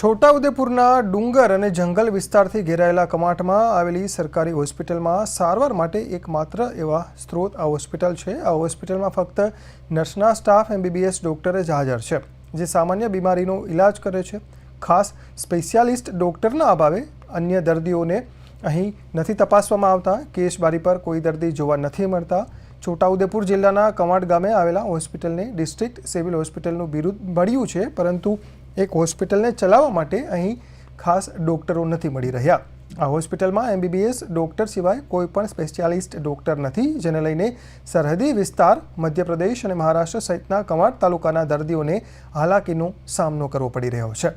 છોટાઉદેપુરના ડુંગર અને જંગલ વિસ્તારથી ઘેરાયેલા કમાટમાં આવેલી સરકારી હોસ્પિટલમાં સારવાર માટે એકમાત્ર એવા સ્ત્રોત આ હોસ્પિટલ છે. આ હોસ્પિટલમાં ફક્ત નર્સના સ્ટાફ, એમબીબીએસ ડૉક્ટર જ હાજર છે, જે સામાન્ય બીમારીનો ઇલાજ કરે છે. ખાસ સ્પેશિયાલિસ્ટ ડૉક્ટરના અભાવે અન્ય દર્દીઓને અહીં નથી તપાસવામાં આવતા. કેશબારી પર કોઈ દર્દી જોવા નથી મળતા. છોટાઉદેપુર જિલ્લાના કમાટ ગામે આવેલા હોસ્પિટલને ડિસ્ટ્રિક્ટ સિવિલ હોસ્પિટલનું બિરુદ મળ્યું છે, પરંતુ એક હોસ્પિટલને ચલાવવા માટે અહીં ખાસ ડૉક્ટરો નથી મળી રહ્યા. આ હોસ્પિટલમાં એમબીબીએસ ડૉક્ટર સિવાય કોઈ પણ સ્પેશિયાલિસ્ટ ડૉક્ટર નથી, જેને લઈને સરહદી વિસ્તાર, મધ્યપ્રદેશ અને મહારાષ્ટ્ર સહિતના કમાડ તાલુકાના દર્દીઓને હાલાકીનો સામનો કરવો પડી રહ્યો છે.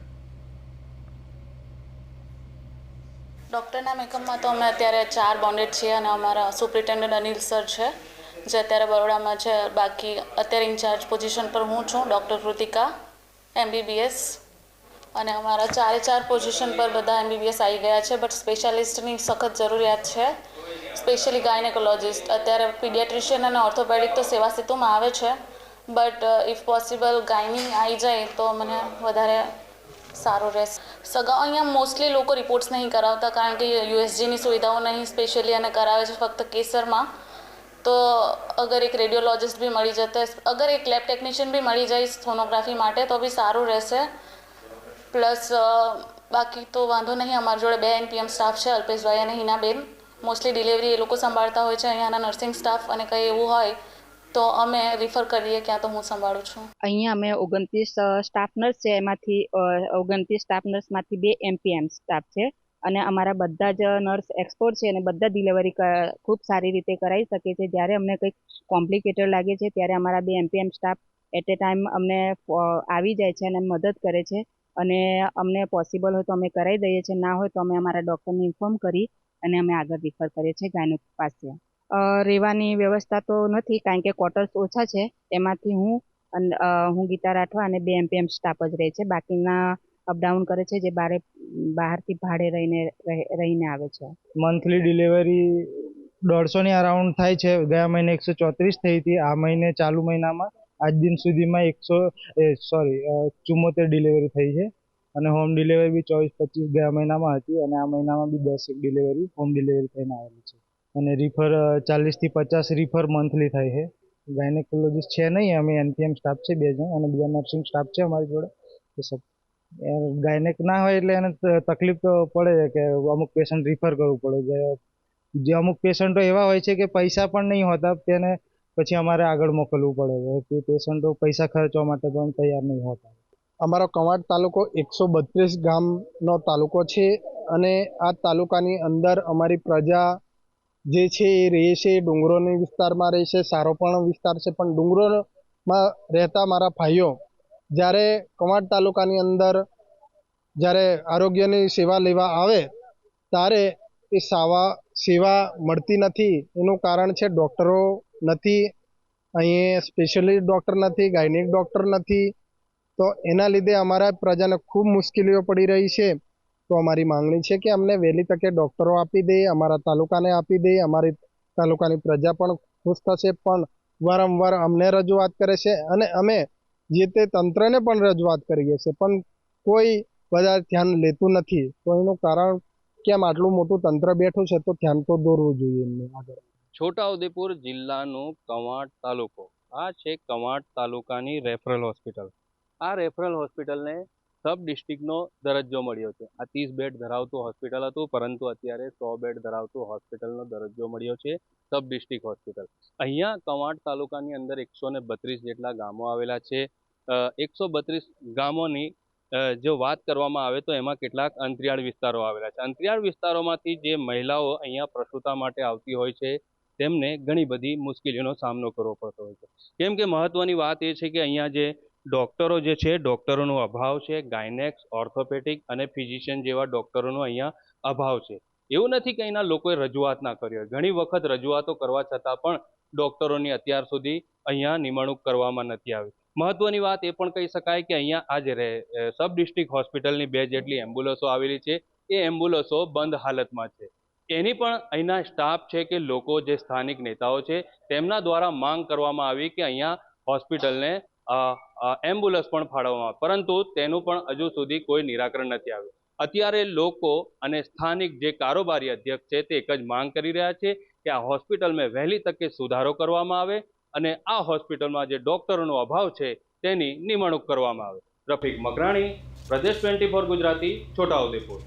ડૉક્ટરના મેકઅપમાં તો અમે અત્યારે ચાર બોન્ડેડ છીએ અને અમારા સુપ્રિન્ટેન્ડન્ટ અનિલ સર છે, જે અત્યારે બરોડામાં છે. બાકી અત્યારે ઇન્ચાર્જ પોઝિશન પર હું છું, ડૉક્ટર કૃતિકા. એમબીબીએસ અને અમારા ચારે ચાર પોઝિશન પર બધા એમબીબીએસ આવી ગયા છે બટ સ્પેશિયાલિસ્ટની સખત જરૂરિયાત છે. સ્પેશિયલી ગાયનેકોલોજિસ્ટ અત્યારે પીડિયાટ્રિશિયન અને ઓર્થોપેડિક તો સેવા સેતુમાં આવે છે બટ ઇફ પોસિબલ ગાયની આવી જાય તો મને વધારે સારું રહેશે. સગા અહીંયા મોસ્ટલી લોકો રિપોર્ટ્સ નહીં કરાવતા, કારણ કે યુએસજીની સુવિધાઓ નહીં સ્પેશિયલી અને કરાવે છે, ફક્ત કેસરમાં. તો અગર એક રેડિયોલોજિસ્ટ બી મળી જતે, અગર એક લેબ ટેકનિશિયન બી મળી જાય સોનોગ્રાફી માટે, તો બી સારું રહેશે. પ્લસ બાકી તો વાંધો નહીં, અમારી જોડે બે એનપીએમ સ્ટાફ છે, અલ્પેશભાઈ અને હિનાબેન. મોસ્ટલી ડિલિવરી એ લોકો સંભાળતા હોય છે, અહીંયાના નર્સિંગ સ્ટાફ અને કંઈ એવું હોય, તો અમે રિફર કરીએ, ક્યાં તો હું સંભાળું છું. અહીંયા અમે ઓગણત્રીસ સ્ટાફ નર્સ છે, એમાંથી ઓગણત્રીસ સ્ટાફ નર્સમાંથી બે એમપીએમ સ્ટાફ છે. અને અમારા બધા જ નર્સ એક્સપર્ટ છે અને બધા ડિલિવરી ખૂબ સારી રીતે કરાવી શકે છે. જ્યારે અમને કંઈક કોમ્પ્લિકેટેડ લાગે છે, ત્યારે અમારા બે MPM staff at a time અમને આવી જાય છે અને મદદ કરે છે. અને અમને પોસિબલ હોય તો અમે કરાવી દઈએ છીએ, ના હોય તો અમે અમારા ડૉક્ટરને ઇન્ફોર્મ કરી અને અમે આગળ રિફર કરીએ છીએ ગાયનો પાસે. રહેવાની વ્યવસ્થા તો નથી, કારણ કે ક્વાર્ટર્સ ઓછા છે. એમાંથી હું હું ગીતા રાઠવા અને બે એમપીએમ સ્ટાફ જ રહે છે. બાકીના અપડાઉન કરે છે, જે બારે, બહારથી ભાડે રહીને રહીને આવે છે. મંથલી ડિલિવરી દોઢસોની અરાઉન્ડ થાય છે. ગયા મહિને એકસો ચોત્રીસ થઈ હતી. આ મહિને ચાલુ મહિનામાં, આજ દિન સુધીમાં એકસો સોરી ચુમ્મોતેર ડિલિવરી થઈ છે. અને હોમ ડિલિવરી બી ચોવીસ, પચીસ ગયા મહિનામાં હતી અને આ મહિનામાં બી દસ એક ડિલિવરી હોમ ડિલિવરી થઈને આવેલી છે. અને રિફર ચાલીસથી પચાસ રિફર મંથલી થાય છે. ગાયનેકોલોજીસ્ટ છે નહીં, અમે એનપીએમ સ્ટાફ છે, બે જણ. અને બીજા નર્સિંગ સ્ટાફ છે અમારી જોડે. એ સબ ગાયનેક ના હોય એટલે એને તકલીફ તો પડે છે કે અમુક પેશન્ટ રિફર કરવું પડે છે. જે અમુક પેશન્ટો એવા હોય છે કે પૈસા પણ નહીં હોતા, તેને પછી અમારે આગળ મોકલવું પડે છે. તે પેશન્ટો પૈસા ખર્ચવા માટે પણ તૈયાર નહીં હોતા. અમારો કવાડ તાલુકો એકસો બત્રીસ ગામનો તાલુકો છે અને આ તાલુકાની અંદર અમારી પ્રજા જે છે એ રહે છે ડુંગરોની વિસ્તારમાં રહે છે સારો પણ વિસ્તાર છે, પણ ડુંગરોમાં રહેતા મારા ભાઈઓ જ્યારે કવાડ તાલુકાની અંદર જ્યારે આરોગ્યની સેવા લેવા આવે, ત્યારે એ સાવા સેવા મળતી નથી. એનું કારણ છે ડૉક્ટરો નથી અહીં સ્પેશિયલિસ્ટ ડૉક્ટર નથી, ગાયનિક ડૉક્ટર નથી. તો એના લીધે અમારા પ્રજાને ખૂબ મુશ્કેલીઓ પડી રહી છે. તો અમારી માંગણી છે કે અમને વહેલી તકે ડૉક્ટરો આપી દે, અમારા તાલુકાને આપી દે, અમારી તાલુકાની પ્રજા પણ ખુશ થશે. પણ વારંવાર અમને રજૂઆત કરે છે અને અમે જે તે તંત્રને પણ રજૂઆત કરીએ છીએ પણ કોઈ વધારે ધ્યાન લેતું નથી. તો એનું કારણ કેમ આટલું મોટું તંત્ર બેઠું છે તો ધ્યાન તો દોરવું જોઈએ એમને આગળ. છોટાઉદેપુર જિલ્લાનો કવાંટ તાલુકો. આ છે કવાંટ તાલુકાની રેફરલ હોસ્પિટલ. આ રેફરલ હોસ્પિટલને સબ ડિસ્ટ્રિક્ટનો દરજ્જો મળ્યો છે. આ ત્રીસ બેડ ધરાવતું હોસ્પિટલ હતું, પરંતુ અત્યારે સો બેડ ધરાવતું હોસ્પિટલનો દરજ્જો મળ્યો છે, સબ ડિસ્ટ્રિક્ટ હોસ્પિટલ. અહીંયા કવાંટ તાલુકાની અંદર એકસો ને બત્રીસ જેટલા ગામો આવેલા છે. એકસો બત્રીસ ગામોની જો વાત કરવામાં આવે તો એમાં કેટલાક અંતરિયાળ વિસ્તારો આવેલા છે. અંતરિયાળ વિસ્તારોમાંથી જે મહિલાઓ અહીંયા પ્રસૂતા માટે આવતી હોય છે, તેમને ઘણી બધી મુશ્કેલીઓનો સામનો કરવો પડતો હોય છે. કેમ કે મહત્વની વાત એ છે કે અહીંયા જે ડૉક્ટરો જે છે, ડૉક્ટરોનો અભાવ છે, ગાયનેક્સ, ઓર્થોપેટિક અને ફિઝિશિયન જેવા ડૉક્ટરોનો અહીંયા અભાવ છે. એવું નથી કે અહીંના લોકોએ રજૂઆત ના કરી હોય. ઘણી વખત રજૂઆતો કરવા છતાં પણ ડૉક્ટરોની અત્યાર સુધી અહીંયા નિમણૂક કરવામાં નથી આવી. મહત્વની વાત એ પણ કહી શકાય કે અહીંયા આજે રહે સબ ડિસ્ટ્રિક્ટ હોસ્પિટલની બે જેટલી એમ્બ્યુલન્સો આવેલી છે. એ એમ્બ્યુલન્સો બંધ હાલતમાં છે. એની પણ અહીંના સ્ટાફ છે કે લોકો જે સ્થાનિક નેતાઓ છે, તેમના દ્વારા માંગ કરવામાં આવી કે અહીંયા હોસ્પિટલને એમ્બ્યુલન્સ પણ ફાળવવામાં પરંતુ તેનું પણ હજુ સુધી કોઈ નિરાકરણ નથી આવ્યું. અત્યારે લોકો અને સ્થાનિક જે કારોબારી અધ્યક્ષ છે તે એક જ માંગ કરી રહ્યા છે કે આ હોસ્પિટલમાં વહેલી તકે સુધારો કરવામાં આવે અને આ હોસ્પિટલમાં જે ડોક્ટરોનો અભાવ છે, તેની નિમણૂક કરવામાં આવે. રફીક મકરાણી, પ્રદેશ ટ્વેન્ટી ફોર ગુજરાતી, છોટાઉદેપુર.